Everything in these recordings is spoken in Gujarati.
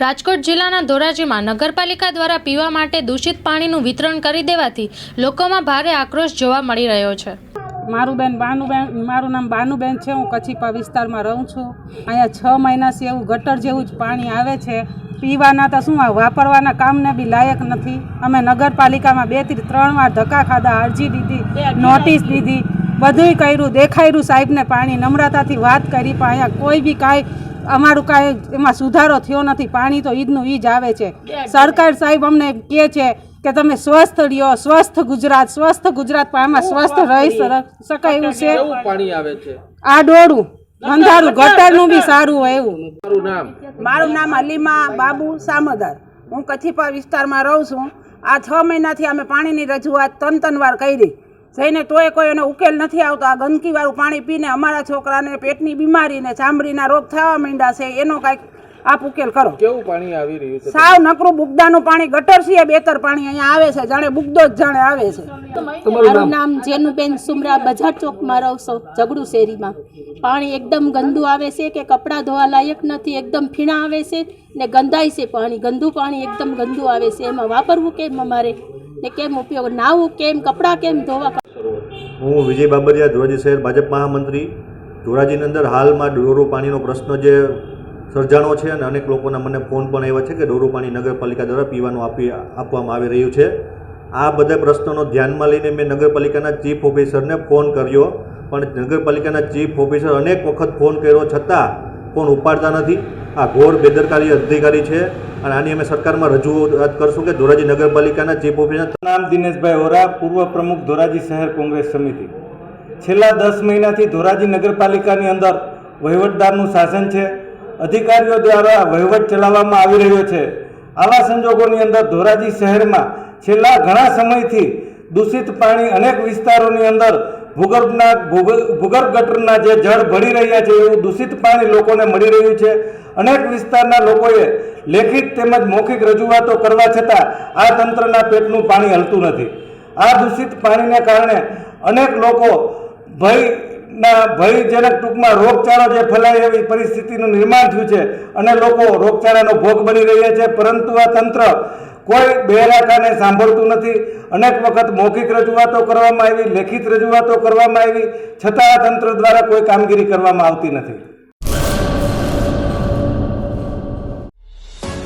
રાજકોટ જિલ્લાના ધોરાજીમાં નગરપાલિકા દ્વારા પીવા માટે દૂષિત પાણીનું વિતરણ કરી દેવાથી લોકોમાં ભારે આક્રોશ જોવા મળી રહ્યો છે. મારું બેન બાનુબેન, મારું નામ બાનુબેન છે. હું કચ્છીપા વિસ્તારમાં રહું છું. અહીંયા છ મહિનાથી એવું ગટર જેવું જ પાણી આવે છે. પીવાના તો શું વાપરવાના કામને બી લાયક નથી. અમે નગરપાલિકામાં બેથી ત્રણ વાર ધક્કા ખાધા, અરજી દીધી, નોટિસ દીધી. બધુંય કર્યું, દેખાયરું સાહેબને પાણી, નમ્રતાથી વાત કરી, પણ અહીંયા કોઈ બી કાંઈ અમારું કાંઈ એમાં સુધારો થયો નથી પાણી તો ઈદનું ઈજ આવે છે. સરકાર સાહેબ અમને કહે છે કે તમે સ્વસ્થ રહ્યો સ્વસ્થ ગુજરાત સ્વસ્થ ગુજરાત પણ આમાં સ્વસ્થ રહી શકાય એવું છે? પાણી આવે છે? આ ડોળું અંધારું ગટરનું બી સારું હોય એવું. મારું નામ? મારું નામ અલીમા બાબુ સામદર. હું કચ્છીપા વિસ્તારમાં રહું છું. આ છ મહિનાથી અમે પાણીની રજૂઆત ત્રણ ત્રણ વાર કરી. જઈને તોય કોઈ એનો ઉકેલ નથી આવતો. આ ગંદકીવાળું પાણી પીને અમારા છોકરાને પેટની બીમારી ને ચામડીના રોગ થવા માંડ્યા છે એનો કાંઈક આપ ઉકેલ કરો. કેવું પાણી આવી રહ્યું છે? સાવ નકરું બુગદાનું પાણી ગટર છે બેતર પાણી અહીંયા આવે છે જાણે બુગદો જ જાણે આવે છે. મારું નામ જેનુબેન સુમરા બજાર ચોકમાં રહું છું ઝઘડુ શેરીમાં. પાણી એકદમ ગંદુ આવે છે કે કપડાં ધોવા લાયક નથી એકદમ ફીણા આવે છે ને ગંધાય છે પાણી. ગંદુ પાણી એકદમ ગંદુ આવે છે. એમાં વાપરવું કેમ અમારે? ને કેમ ઉપયોગ? નાહવું કેમ? કપડાં કેમ ધોવા હું વિજય બાબરિયા ધોરાજી શહેર ભાજપ મહામંત્રી. ધોરાજીની અંદર હાલમાં ડોરો પાણીનો પ્રશ્ન જે સર્જાણો છે અને અનેક લોકોના મને ફોન પણ આવ્યા છે કે ડોરો પાણી નગરપાલિકા દ્વારા પીવાનું આપી, આપવામાં આવી રહ્યું છે. આ બધા પ્રશ્નોનો ધ્યાનમાં લઈને મેં નગરપાલિકાના ચીફ ઓફિસરને ફોન કર્યો. પણ નગરપાલિકાના ચીફ ઓફિસર અનેક વખત ફોન કર્યો છતાં ફોન ઉપાડતા નથી. આ ઘોર બેદરકારી અધિકારી છે. અને આની અમે સરકારમાં રજૂઆત કરશું કે ધોરાજી નગરપાલિકાના ચીફ ઓફિસર નામ દિનેશભાઈ ઓરા પૂર્વ પ્રમુખ ધોરાજી શહેર કોંગ્રેસ સમિતિ. છેલ્લા દસ મહિનાથી ધોરાજી નગરપાલિકાની અંદર વહીવટદારનું શાસન છે. અધિકારીઓ દ્વારા વહીવટ ચલાવવામાં આવી રહ્યો છે. આવા સંજોગોની અંદર ધોરાજી શહેરમાં છેલ્લા ઘણા સમયથી દૂષિત પાણી અનેક વિસ્તારોની અંદર ભૂગર્ભના ભૂગ- ભૂગર્ભ ગટરના જે જળ ભળી રહ્યા છે, એવું દૂષિત પાણી લોકોને મળી રહ્યું છે. અનેક વિસ્તારના લોકોએ લેખિત તેમજ મૌખિક રજૂઆતો કરવા છતાં આ તંત્રના પેટનું પાણી હલતું નથી. આ દૂષિત પાણીને કારણે અનેક લોકો ભયના ભયજનક ટૂંકમાં રોગચાળો જે ફેલાય એવી પરિસ્થિતિનું નિર્માણ થયું છે અને લોકો રોગચાળાનો ભોગ બની રહ્યા છે. પરંતુ આ તંત્ર કોઈ બેરાકાને સાંભળતું નથી. અનેક વખત મૌખિક રજૂઆતો કરવામાં આવી, લેખિત રજૂઆતો કરવામાં આવી. છતાં આ તંત્ર દ્વારા કોઈ કામગીરી કરવામાં આવતી નથી.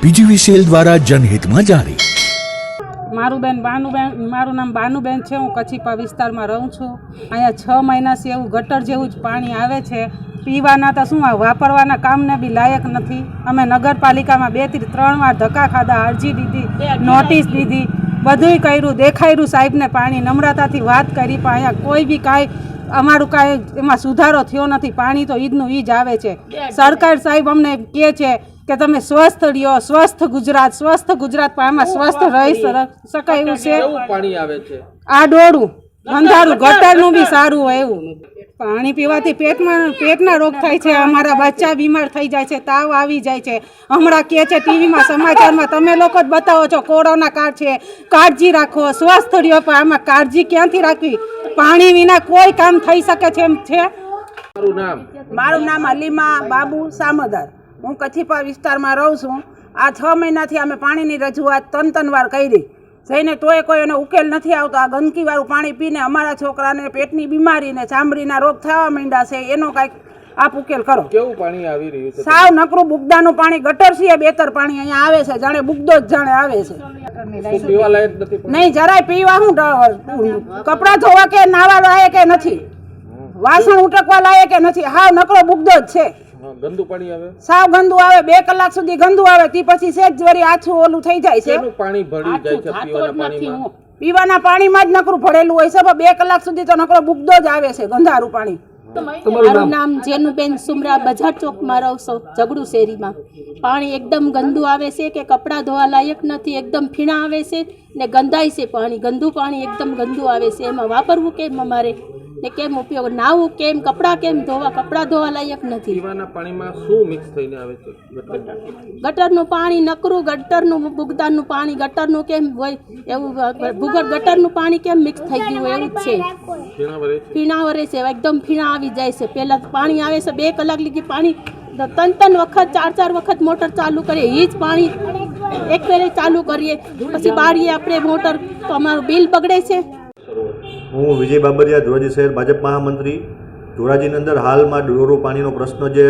પીજીવીસીએલ દ્વારા જનહિતમાં જારી. મારું બેન બાનુબેન મારું નામ બાનુબેન છે હું કચ્છીપા વિસ્તારમાં રહું છું. અહીંયા છ મહિનાથી એવું ગટર જેવું જ પાણી આવે છે. પીવાના તો શું આ વાપરવાના કામને બી લાયક નથી. અમે નગરપાલિકામાં બેથી ત્રણ વાર ધક્કા ખાધા અરજી દીધી નોટિસ દીધી. બધુંય કર્યું દેખાયરું સાહેબને પાણી નમ્રતાથી વાત કરી પણ અહીંયા કોઈ બી કાંઈ અમારું કાંઈ એમાં સુધારો થયો નથી. પાણી તો ઈદનું ઈજ આવે છે. સરકાર સાહેબ અમને કહે છે કે તમે સ્વસ્થ રહ્યો સ્વસ્થ ગુજરાત સ્વસ્થ ગુજરાત પણ આમાં સ્વસ્થ રહી શકાય એવું છે? પાણી આવે છે? આ ડોળું. અંધારું ગટરનું બી સારું હોય એવું. પાણી પીવાથી પેટમાં પેટના રોગ થાય છે અમારા બચ્ચા બીમાર થઈ જાય છે તાવ આવી જાય છે. હમણાં કહે છે ટીવીમાં સમાચારમાં તમે લોકો જ બતાવો છો કોરોના કાર્ડ છે કાળજી રાખો સ્વસ્થ રહ્યો પણ આમાં કાળજી ક્યાંથી રાખવી? પાણી વિના કોઈ કામ થઈ શકે છે એમ છે? મારું નામ. મારું નામ અલીમા બાબુ સામદર. હું કચ્છીપા વિસ્તારમાં રહું છું. આ છ મહિનાથી અમે પાણીની રજૂઆત તન તનવાર કરી. જઈને તોય કોઈ એનો ઉકેલ નથી આવતો. આ ગંદકીવાળું પાણી પીને અમારા છોકરાને પેટની બીમારી ને ચામડીના રોગ થવા માંડ્યા છે. એનો કાંઈક આપ ઉકેલ કરો. કેવું પાણી આવી રહ્યું છે? સાવ નકરું બુગદાનું પાણી ગટર છે બેતર પાણી અહીંયા આવે છે. જાણે બુગદો જ જાણે આવે છે. નહીં જરાય પીવા હું કપડાં ધોવા કે નાવા લાયક કે નથી. વાસણ ઉટકવા લાયક કે નથી. હાવ નકરો બુગદો જ છે. હા, ગંદુ પાણી આવે? સાવ ગંદુ આવે બે કલાક સુધી ગંદુ આવે તી પછી સેજ વળી આછું ઓલું થઈ જાય છે. પાણી ભળી જાય છે પીવાના પાણીમાં? પીવાના પાણીમાં જ નકરું ભરેલું હોય છે પણ બે કલાક સુધી તો નકરો બુગદો જ આવે છે ગંધારું પાણી. મારું નામ જેનુબેન સુમરા બજાર ચોકમાં રહું છું ઝઘડુ શેરીમાં. પાણી એકદમ ગંદુ આવે છે કે કપડાં ધોવા લાયક નથી એકદમ ફીણા આવે છે ને ગંધાય છે પાણી. ગંદુ પાણી એકદમ ગંદુ આવે છે. એમાં વાપરવું કેમ અમારે? ને કેમ ઉપયોગ? નાવું કેમ? કપડાં કેમ ધોવા? કપડાં ધોવા લાયક નથી. પીવાના પાણીમાં શું મિક્સ થઈને આવે છે? ગટરનું પાણી નકરું ગટરનું ભૂગદાનનું પાણી ગટરનું કેમ હોય એવું ભૂગર ગટરનું પાણી કેમ મિક્સ થઈ ગયું હોય એવું છે. ફીણા વરે છે. એકદમ ફીણા આવી જાય છે. પહેલાં પાણી આવે છે. બે કલાક લીધી પાણી. ત્રણ ત્રણ વખત ચાર ચાર વખત મોટર ચાલુ કરીએ. એ જ પાણી એક ફેરે ચાલુ કરીએ. પછી બાળીએ આપણે મોટર. તો અમારું બિલ બગડે છે. હું વિજય બાબરિયા ધોરાજી શહેર ભાજપ મહામંત્રી. ધોરાજીની અંદર હાલમાં ડોરો પાણીનો પ્રશ્ન જે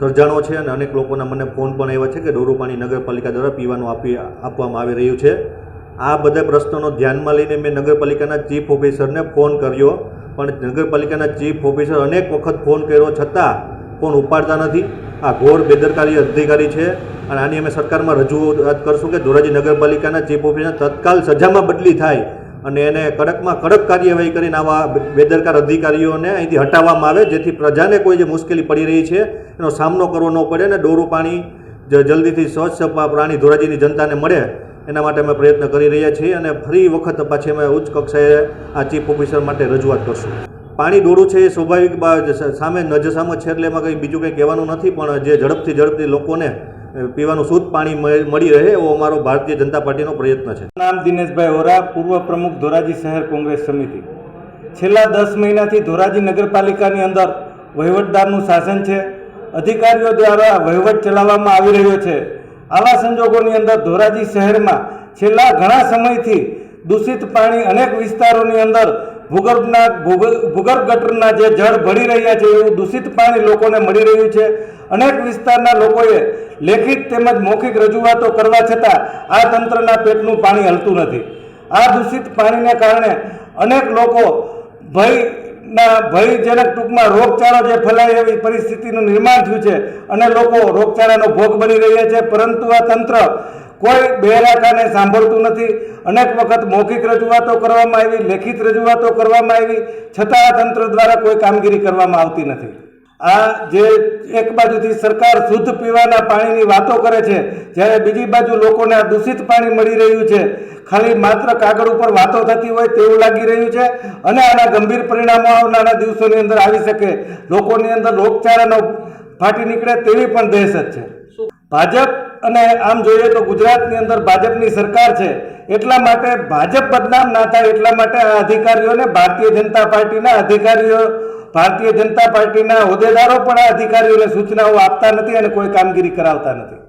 સર્જાણો છે અને અનેક લોકોના મને ફોન પણ આવ્યા છે કે ડોરો પાણી નગરપાલિકા દ્વારા પીવાનું આપી, આપવામાં આવી રહ્યું છે. આ બધા પ્રશ્નોનો ધ્યાનમાં લઈને મેં નગરપાલિકાના ચીફ ઓફિસરને ફોન કર્યો. પણ નગરપાલિકાના ચીફ ઓફિસર અનેક વખત ફોન કર્યો છતાં ફોન ઉપાડતા નથી. આ ઘોર બેદરકારી અધિકારી છે અને આની અમે સરકારમાં રજૂઆત કરશું કે ધોરાજી નગરપાલિકાના ચીફ ઓફિસર તત્કાલ સજામાં બદલી થાય અને એને કડકમાં કડક કાર્યવાહી કરીને આવા બેદરકાર અધિકારીઓને અહીંથી હટાવવામાં આવે, જેથી પ્રજાને કોઈ જે મુશ્કેલી પડી રહી છે, એનો સામનો કરવો ન પડે અને ડોરું પાણી જલ્દીથી સ્વચ્છ પ્રાણી ધોરાજીની જનતાને મળે, એના માટે અમે પ્રયત્ન કરી રહ્યા છીએ અને ફરી વખત પાછી અમે ઉચ્ચ કક્ષાએ આ ચીફ ઓફિસર માટે રજૂઆત કરશું. પાણી દોરું છે એ સ્વાભાવિક સામે નજર સામે છે એટલે એમાં કંઈ બીજું કંઈ કહેવાનું નથી, પણ જે ઝડપથી ઝડપથી લોકોને પીવાનું શુદ્ધ પાણી મળી રહે એવો અમારો ભારતીય જનતા પાર્ટીનો પ્રયત્ન છે. નામ દિનેશભાઈ ઓરા પૂર્વ પ્રમુખ ધોરાજી શહેર કોંગ્રેસ સમિતિ. છેલ્લા દસ મહિનાથી ધોરાજી નગરપાલિકાની અંદર વહીવટદારનું શાસન છે. અધિકારીઓ દ્વારા વહીવટ ચલાવવામાં આવી રહ્યો છે. આવા સંજોગોની અંદર ધોરાજી શહેરમાં છેલ્લા ઘણા સમયથી દૂષિત પાણી અનેક વિસ્તારોની અંદર ભૂગર્ભના ભૂગર્ભ ભૂગર્ભ ગટરના જે જળ ભળી રહ્યા છે એવું દૂષિત પાણી લોકોને મળી રહ્યું છે. અનેક વિસ્તારના લોકોએ લેખિત તેમજ મૌખિક રજૂઆતો કરવા છતાં આ તંત્રના પેટનું પાણી હલતું નથી. આ દૂષિત પાણીને કારણે અનેક લોકો ભયના ભયજનક ટૂંકમાં રોગચાળો જે ફેલાય એવી પરિસ્થિતિનું નિર્માણ થયું છે અને લોકો રોગચાળાનો ભોગ બની રહ્યા છે. પરંતુ આ તંત્ર કોઈ બેરાકાને સાંભળતું નથી. અનેક વખત મૌખિક રજૂઆતો કરવામાં આવી, લેખિત રજૂઆતો કરવામાં આવી. છતાં આ તંત્ર દ્વારા કોઈ કામગીરી કરવામાં આવતી નથી. આ જે એક બાજુથી સરકાર શુદ્ધ પીવાના પાણીની વાતો કરે છે, જ્યારે બીજી બાજુ લોકોને આ દૂષિત પાણી મળી રહ્યું છે. ખાલી માત્ર કાગળ ઉપર વાતો થતી હોય તેવું લાગી રહ્યું છે અને આના ગંભીર પરિણામો આવનારા દિવસોની અંદર આવી શકે. લોકોની અંદર રોગચાળાનો ફાટી નીકળે તેવી પણ દહેશત છે. ભાજપ અને આમ જોઈએ તો ગુજરાતની અંદર ભાજપની સરકાર છે, એટલા માટે ભાજપ બદનામ ના થાય એટલા માટે આ અધિકારીઓને ભારતીય જનતા પાર્ટીના અધિકારીઓ ભારતીય જનતા પાર્ટીના હોદ્દેદારો પણ આ અધિકારીઓને સૂચનાઓ આપતા નથી અને કોઈ કામગીરી કરાવતા નથી.